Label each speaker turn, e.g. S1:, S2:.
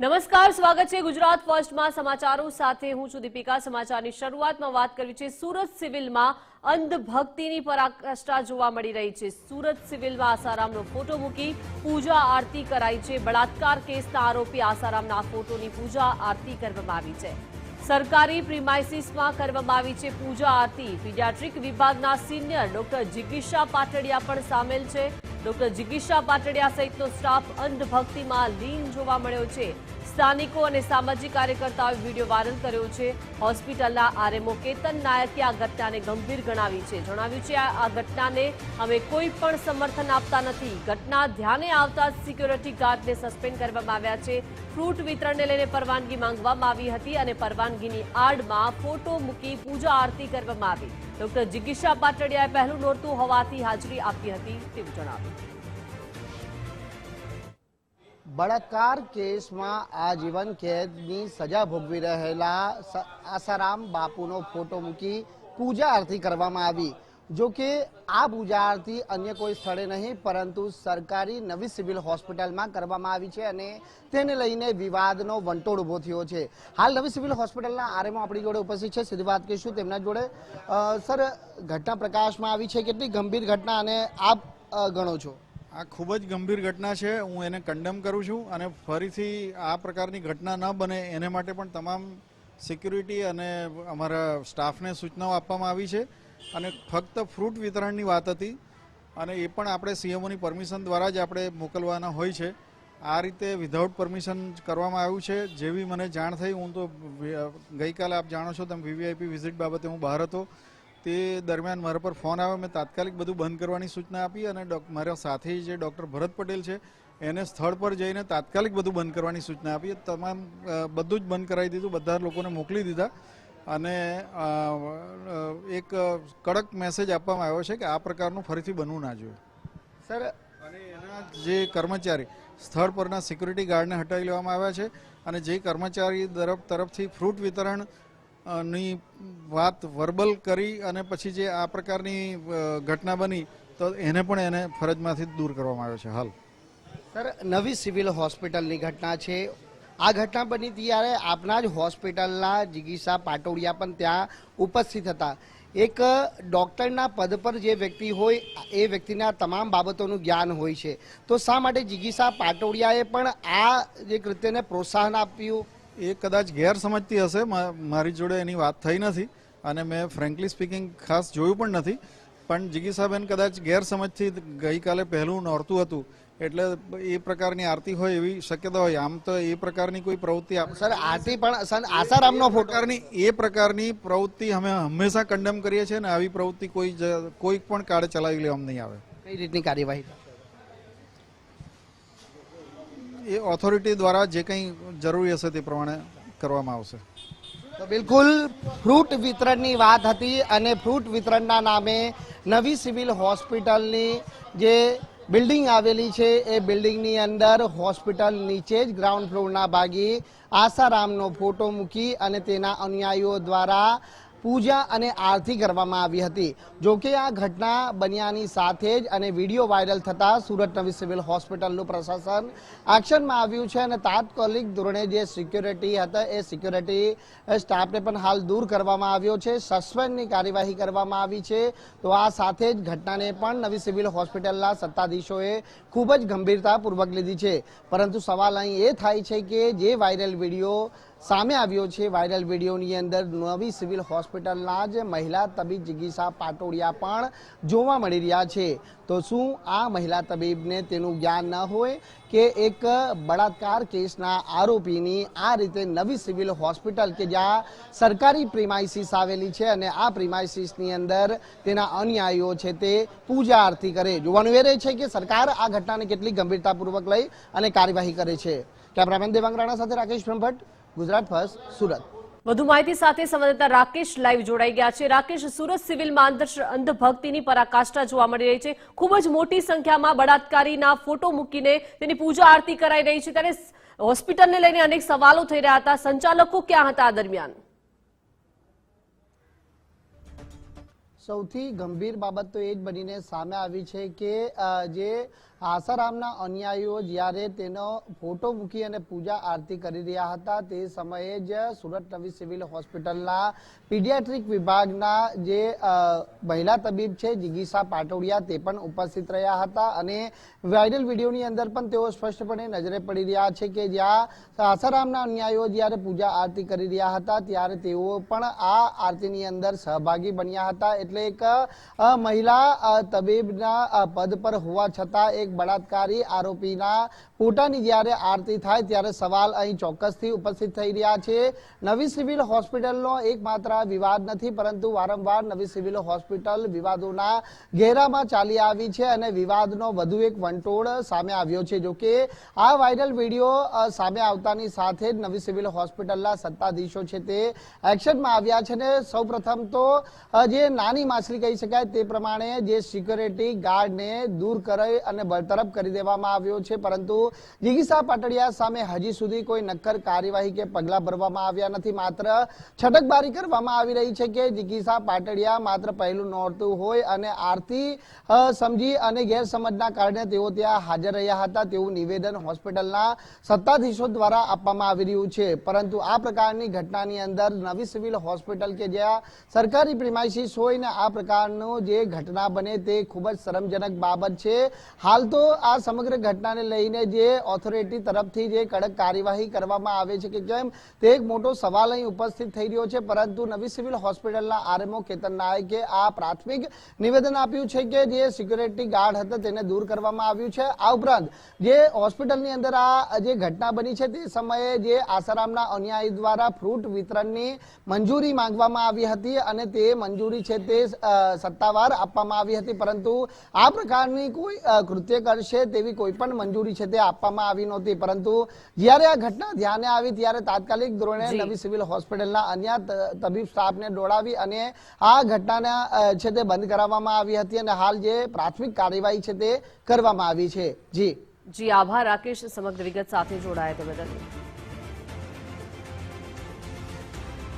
S1: નમસ્કાર, સ્વાગત છે ગુજરાત ફર્સ્ટમાં સમાચારો સાથે હું છું દીપિકા. સમાચારની શરૂઆતમાં વાત કરવી છે, સુરત સિવિલમાં અંધભક્તિની પરાકાષ્ઠા જોવા મળી રહી છે. સુરત સિવિલમાં આસારામનો ફોટો મૂકી પૂજા આરતી કરાઈ છે. બળાત્કાર કેસના આરોપી આસારામના ફોટોની પૂજા આરતી કરવામાં આવી છે. સરકારી પ્રિમાઇસીસમાં કરવામાં આવી છે પૂજા આરતી. પીડિયાટ્રિક વિભાગના સિનિયર ડોક્ટર જિગીશા પાટડિયા પણ સામેલ છે. ડોક્ટર જિગીશા પાટડિયા સહિતનો સ્ટાફ અંધભક્તિમાં લીન જોવા મળ્યો છે. સ્થાનિકો અને સામાજિક કાર્યકર્તાઓએ વીડિયો વાયરલ કર્યો છે. હોસ્પિટલના આરએમઓ કેતન નાયકે આ ઘટનાને ગંભીર ગણાવી છે. જણાવ્યું છે, આ ઘટનાને અમે કોઈ પણ સમર્થન આપતા નથી. ઘટના ધ્યાને આવતા સિક્યોરિટી ગાર્ડને સસ્પેન્ડ કરવામાં આવ્યા છે. ફ્રૂટ વિતરણને લઈને પરવાનગી માંગવામાં આવી હતી અને પરવાનગીની આડમાં ફોટો મૂકી પૂજા આરતી કરવામાં આવી. ડોક્ટર જિગીશા પાટડિયાએ પહેલું નોરતું હોવાથી હાજરી આપી હતી તેવું જણાવ્યું.
S2: બળાત્કાર કેસમાં આજીવન કેદની સજા ભોગવી રહેલા આસારામ બાપુનો ફોટો મૂકી પૂજા આરતી કરવામાં આવી. જો કે આ પૂજા આરતી અન્ય કોઈ સ્થળે નહીં, પરંતુ સરકારી નવી સિવિલ હોસ્પિટલમાં કરવામાં આવી છે અને તેને લઈને વિવાદનો વંટોળ ઊભો થયો છે. હાલ નવી સિવિલ હોસ્પિટલના આરએમઓ આપણી જોડે ઉપસ્થિત છે. સીધી વાત કરીશું તેમના જોડે સર, ઘટના પ્રકાશમાં આવી છે, કેટલી ગંભીર ઘટના અને આપ ગણો છો?
S3: આ ખૂબ જ ગંભીર ઘટના છે. હું એને કન્ડેમ કરું છું અને ફરીથી આ પ્રકારની ઘટના ન બને એને માટે પણ તમામ સિક્યુરિટી અને અમારા સ્ટાફને સૂચનાઓ આપવામાં આવી છે. અને ફક્ત ફ્રૂટ વિતરણની વાત હતી અને એ પણ આપણે સીએમઓની પરમિશન દ્વારા જ આપણે મોકલવાના હોય છે. આ રીતે વિધાઉટ પરમિશન કરવામાં આવ્યું છે. જેવી મને જાણ થઈ, હું તો ગઈકાલે આપ જાણો છો તેમ વીવીઆઈપી વિઝિટ બાબતે હું બહાર હતો. તે દરમિયાન મારા પર ફોન આવ્યો. મેં તાત્કાલિક બધું બંધ કરવાની સૂચના આપી અને ડોક- મારા સાથે જે ડૉક્ટર ભરત પટેલ છે એને સ્થળ પર જઈને તાત્કાલિક બધું બંધ કરવાની સૂચના આપી. તમામ બધું જ બંધ કરાવી દીધું. બધા લોકોને મોકલી દીધા. અને એક કડક મેસેજ આપવામાં આવ્યો છે કે આ પ્રકારનું ફરીથી બનવું ના જોઈએ.
S2: સર
S3: અને એના જે કર્મચારી સ્થળ પરના સિક્યુરિટી ગાર્ડને હટાવી લેવામાં આવ્યા છે. અને જે કર્મચારી તરફ તરફથી ફ્રૂટ વિતરણ ની વાત વર્બલ કરી અને પછી જે આ પ્રકારની ઘટના બની, તો એને પણ એને ફરજમાંથી દૂર કરવામાં આવ્યો છે. હાલ.
S2: સર, નવી સિવિલ હોસ્પિટલની ઘટના છે. આ ઘટના બની ત્યારે આપના જ હોસ્પિટલના જિગીસા પાટોડિયા પણ ત્યાં ઉપસ્થિત હતા. એક ડૉક્ટરના પદ પર જે વ્યક્તિ હોય, એ વ્યક્તિના તમામ બાબતોનું જ્ઞાન હોય છે. તો શા માટે જિગીસા પાટોડિયાએ પણ આ જે કૃત્યને પ્રોત્સાહન આપ્યું?
S3: એ કદાચ ગેરસમજતી હશે મારી જોડે એની વાત થઈ નથી અને મેં ફ્રેન્કલી સ્પીકિંગ ખાસ જોયું પણ નથી. પણ જીગી જિગીસાબેન કદાચ ગેરસમજથી ગઈકાલે પહેલું નોરતું હતું એટલે એ પ્રકારની આરતી હોય એવી શક્યતા હોય. આમ તો એ પ્રકારની કોઈ પ્રવૃત્તિ આપ-
S2: સર આરતી પણ સર આસારામનો
S3: પ્રકારની એ પ્રકારની પ્રવૃત્તિ અમે હંમેશા કંડેમ કરીએ છીએ ને આવી પ્રવૃત્તિ કોઈ કોઈ પણ કાળે ચલાવી લેવામાં નહીં આવે.
S2: કઈ રીતની કાર્યવાહી?
S3: એ ઓથોરિટી દ્વારા જે કંઈ જરૂરી હશે તે પ્રમાણે કરવામાં આવશે.
S2: તો બિલકુલ, ફ્રૂટ વિતરણની વાત હતી અને ફ્રૂટ વિતરણના નામે નવી સિવિલ હોસ્પિટલની જે બિલ્ડિંગ આવેલી છે, એ બિલ્ડિંગની અંદર હોસ્પિટલ નીચે જ ગ્રાઉન્ડ ફ્લોરના ભાગે આસારામનો ફોટો મૂકી અને તેના અનુયાયીઓ દ્વારા પૂજા અને આરતી કરવામાં આવી હતી. જો કે આ ઘટના બન્યાની સાથે જ અને વીડિયો વાયરલ થતા સુરત નવી સિવિલ હોસ્પિટલનું પ્રશાસન એક્શનમાં આવ્યું છે અને તાત્કાલિક ધોરણે જે સિક્યોરિટી હતા એ સિક્યોરિટી સ્ટાફને પણ હાલ દૂર કરવામાં આવ્યો છે. સસ્પેન્ડની કાર્યવાહી કરવામાં આવી છે. તો આ સાથે જ ઘટનાને પણ નવી સિવિલ હોસ્પિટલના સત્તાધીશોએ ખૂબ જ ગંભીરતાપૂર્વક લીધી છે. પરંતુ સવાલ અહીં એ થાય છે કે જે વાયરલ વીડિયો સામે આવ્યો છે વાયરલ વિડીયોની અંદર નવી સિવિલ હોસ્પિટલના જ મહિલા તબીબ જિગીસા પાટોડિયા પણ જોવા મળી રહ્યા છે. તો શું આ મહિલા તબીબને તેનું જ્ઞાન ન હોય કે એક બળાત્કાર કેસના આરોપીની આ રીતે નવી સિવિલ હોસ્પિટલ કે જ્યાં સરકારી પ્રિમાઇસીસ આવેલી છે અને આ પ્રિમાઇસીસની અંદર તેના અન્યાયીઓ છે તે પૂજા આરતી કરે. જોવાનું એ રહે છે કે સરકાર આ ઘટનાને કેટલી ગંભીરતાપૂર્વક લઈ અને કાર્યવાહી કરે છે. કેમેરામેન દેવાંગ રાણા સાથે રાકેશ બ્રહ્મભટ્ટ ગુજરાત ફર્સ્ટ સુરત.
S1: વધુ માહિતી સાથે સંવાદદાતા રાકેશ લાઈવ જોડાઈ ગયા છે. રાકેશ સુરત સિવિલમાં અંધ- અંધભક્તિની પરાકાષ્ઠા જોવા મળી રહી છે. ખૂબ જ મોટી સંખ્યામાં બળાત્કારીના ફોટો મૂકીને તેની પૂજા આરતી કરાઈ રહી છે. ત્યારે હોસ્પિટલને લઈને અનેક સવાલો થઈ રહ્યા હતા. સંચાલકો ક્યાં હતા આ દરમિયાન?
S2: સૌથી ગંભીર બાબત તો એ જ બનીને સામે આવી છે કે જે આસારામના અન્યાયીઓ જ્યારે તેનો ફોટો મૂકી અને પૂજા આરતી કરી રહ્યા હતા, તે સમયે જ સુરત નવી સિવિલ હોસ્પિટલના પીડિયાટ્રિક વિભાગના જે મહિલા તબીબ છે, જિગીસા પાટોડિયા, તે પણ ઉપસ્થિત રહ્યા હતા અને વાયરલ વિડીયોની અંદર પણ તેઓ સ્પષ્ટપણે નજરે પડી રહ્યા છે કે જ્યાં આસારામના અન્યાયીઓ જ્યારે પૂજા આરતી કરી રહ્યા હતા, ત્યારે તેઓ પણ આ આરતીની અંદર સહભાગી બન્યા હતા. એટલે એક મહિલા તબીબના પદ પર હોવા છતાં એક બળાત્કારી આરોપીના પોતાની જ્યારે આરતી થાય ત્યારે સવાલ અહીં ચોક્કસથી ઉપસ્થિત થઈ રહ્યા છે. નવી સિવિલ હોસ્પિટલનો એકમાત્ર વિવાદ નથી, પરંતુ વારંવાર નવી સિવિલ હોસ્પિટલ વિવાદોના ઘેરામાં ચાલી આવી છે અને વિવાદનો વધુ એક વંટોળ સામે આવ્યો છે. જો કે આ વાયરલ વીડિયો સામે આવતાની સાથે જ નવી સિવિલ હોસ્પિટલના સત્તાધીશો છે તે એક્શનમાં આવ્યા છે ને સૌપ્રથમ તો જે નાની માછલી કહી શકાય તે પ્રમાણે જે સિક્યોરિટી ગાર્ડને દૂર કરી અને બરતરફ કરી દેવામાં આવ્યો છે. પરંતુ જિગીસા પાટડિયા સામે હજી સુધી કોઈ નક્કર કાર્યવાહી કે પગલાં ભરવામાં આવ્યા નથી. માત્ર છટકબારી કરવામાં આવી રહી છે કે જિગીસા પાટડિયા માત્ર પહેલું નોરતું હોય અને આરતી સમજી અને ગેરસમજના કારણે તેઓ ત્યાં હાજર રહ્યા હતા તેવું નિવેદન હોસ્પિટલના સત્તાધીશો દ્વારા આપવામાં આવી રહ્યું છે. પરંતુ આ પ્રકારની ઘટનાની અંદર નવી સિવિલ હોસ્પિટલ કે જ્યાં સરકારી પ્રિમાઇસીસ હોય ને આ પ્રકારનું જે ઘટના બને તે ખૂબ જ શરમજનક બાબત છે. હાલ તો આ સમગ્ર ઘટનાને લઈને જે ઓથોરિટી તરફથી જે કડક કાર્યવાહી કરવામાં આવે છે કે કેમ, તે એક મોટો સવાલ અહીં ઉપસ્થિત થઈ રહ્યો છે. પરંતુ નવી સિવિલ હોસ્પિટલના આરએમઓ કેતન નાયકે આ પ્રાથમિક નિવેદન આપ્યું છે કે જે સિક્યુરિટી ગાર્ડ હતા તેને દૂર કરવામાં આવ્યું છે. આ ઉપરાંત જે હોસ્પિટલની અંદર આ જે ઘટના બની છે તે સમયે જે આસારામના અન્યાયી દ્વારા ફ્રૂટ વિતરણની મંજૂરી માંગવામાં આવી હતી અને તે મંજૂરી છે તે સત્તાવાર આપવામાં આવી હતી. પરંતુ આ પ્રકારની કોઈ કૃત્ય કરશે તેવી કોઈ પણ મંજૂરી છે તે આપવામાં આવી નહોતી. પરંતુ જ્યારે આ ઘટના ધ્યાને આવી ત્યારે તાત્કાલિક ધોરણે નવી સિવિલ હોસ્પિટલના અન્ય તબીબ સ્ટાફને દોડાવી અને આ ઘટનાને છે તે બંધ કરાવવામાં આવી હતી અને હાલ જે પ્રાથમિક કાર્યવાહી છે તે કરવામાં આવી છે. જી.
S1: જી આભાર રાકેશ સમગ્ર વિગત સાથે જોડાયા તે બદલ.